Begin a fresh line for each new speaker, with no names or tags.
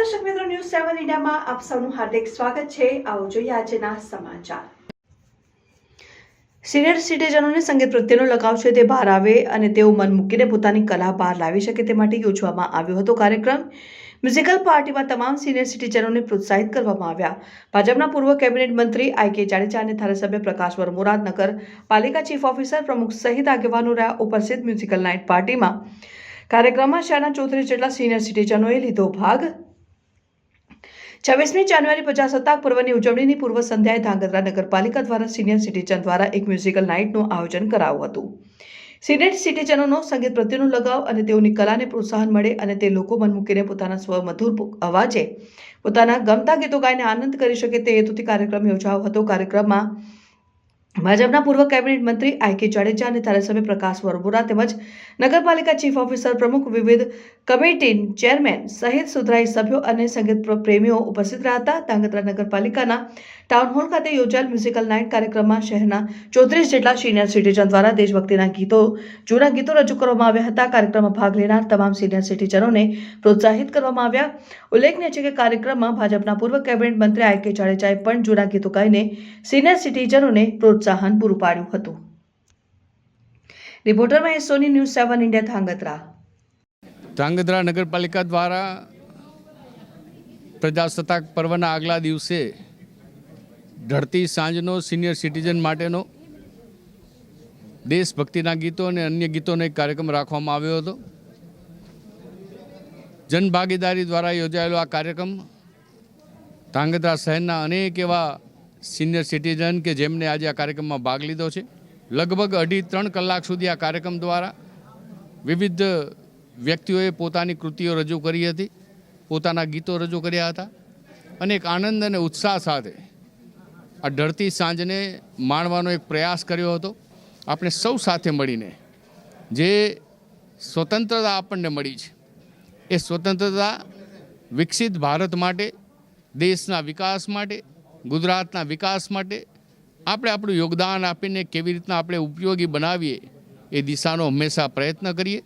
સેવન ઇન્ડિયામાં આપ સૌનું હાર્દિક સ્વાગત છે. આવો જોઈએ આજના સમાચાર. સિનિયર સિટીઝનોને સંગીત પ્રત્યેનો લગાવ છે તે બહાર આવે અને તેઓ મન મૂકીને પોતાની કલા બહાર લાવી શકે તે માટે યોજવામાં આવ્યો હતો કાર્યક્રમ. મ્યુઝિકલ પાર્ટીમાં તમામ સિનિયર સિટીઝનોને પ્રોત્સાહિત કરવામાં આવ્યા. ભાજપના પૂર્વ કેબિનેટ મંત્રી આઈ કે જાડેજા અને ધારાસભ્ય પ્રકાશ વરમોરાદ નગર પાલિકા ચીફ ઓફિસર પ્રમુખ સહિત આગેવાનો રહ્યા ઉપસ્થિત મ્યુઝિકલ નાઇટ પાર્ટીમાં કાર્યક્રમમાં શહેરના ચોત્રીસ જેટલા સિનિયર સિટીઝનોએ લીધો ભાગ. છવ્વીસમી જાન્યુઆરી પ્રજાસત્તાક પર્વની ઉજવણીની પૂર્વ સંધ્યાએ ધાંગધ્રા નગરપાલિકા દ્વારા સિનિયર સિટીઝન દ્વારા એક મ્યુઝિકલ નાઇટનું આયોજન કરાયું હતું. સિનિયર સિટીઝનોનો સંગીત પ્રત્યેનો લગાવ અને તેઓની કલાને પ્રોત્સાહન મળે અને તે લોકો મન મૂકીને પોતાના સ્વમધુર અવાજે પોતાના ગમતા ગીતો ગાઈને આનંદ કરી શકે તે હેતુથી કાર્યક્રમ યોજાયો હતો. કાર્યક્રમમાં ભાજપના પૂર્વ કેબિનેટ મંત્રી આઈ કે જાડેજા અને ધારાસભ્ય પ્રકાશ વરબોરા તેમજ નગરપાલિકા ચીફ ઓફિસર પ્રમુખ વિવિધ કમિટી ચેરમેન સહિત સુધરાઈ સભ્યો અને સંગીત પ્રેમીઓ ઉપસ્થિત રહ્યા હતા. ધાંગધ્રા નગરપાલિકાના ટાઉન હોલ ખાતે યોજાયેલ મ્યુઝિકલ નાઇટ કાર્યક્રમમાં શહેરના ચોત્રીસ જેટલા સિનિયર સિટીઝન દ્વારા દેશભક્તિના ગીતો, જૂના ગીતો રજૂ કરવામાં આવ્યા હતા. કાર્યક્રમમાં ભાગ લેનાર તમામ સિનિયર સિટીઝનોને પ્રોત્સાહિત કરવામાં આવ્યા. ઉલ્લેખનીય છે કે કાર્યક્રમમાં ભાજપના પૂર્વ કેબિનેટ મંત્રી આઈ કે જાડેજાએ પણ જૂના ગીતો ગાઈને સિનિયર સિટીઝનોને પ્રોત્સાહન પૂરું પાડ્યું હતું. Reporter Mahesh Soni news seven India Dhangadhra.
Dhrangadhra નગરપાલિકા દ્વારા પ્રજાસત્તાક પર્વના આગલા દિવસે ઢળતી સાંજનો સિનિયર સિટીઝન માટેનો દેશભક્તિના ગીતો અને અન્ય ગીતોનો એક કાર્યક્રમ રાખવામાં આવ્યો હતો. જનભાગીદારી દ્વારા યોજાયેલો આ કાર્યક્રમ ધ્રાંગધ્રા શહેરના અનેક એવા સિનિયર સિટીઝન કે જેમને આજે આ કાર્યક્રમમાં ભાગ લીધો છે. લગભગ અઢી ત્રણ કલાક સુધી આ કાર્યક્રમ દ્વારા વિવિધ વ્યક્તિઓએ પોતાની કૃતિઓ રજૂ કરી હતી, પોતાના ગીતો રજૂ કર્યા હતા અને એક આનંદ અને ઉત્સાહ સાથે આ ઢળતી સાંજને માણવાનો એક પ્રયાસ કર્યો હતો. આપણે સૌ સાથે મળીને જે સ્વતંત્રતા આપણને મળી છે, એ સ્વતંત્રતા વિકસિત ભારત માટે, દેશના વિકાસ માટે ગુજરાતના વિકાસ માટે આપણે આપણું યોગદાન આપીને કેવી રીતના આપણે ઉપયોગી બનાવીએ એ દિશાનો હંમેશા પ્રયત્ન કરીએ.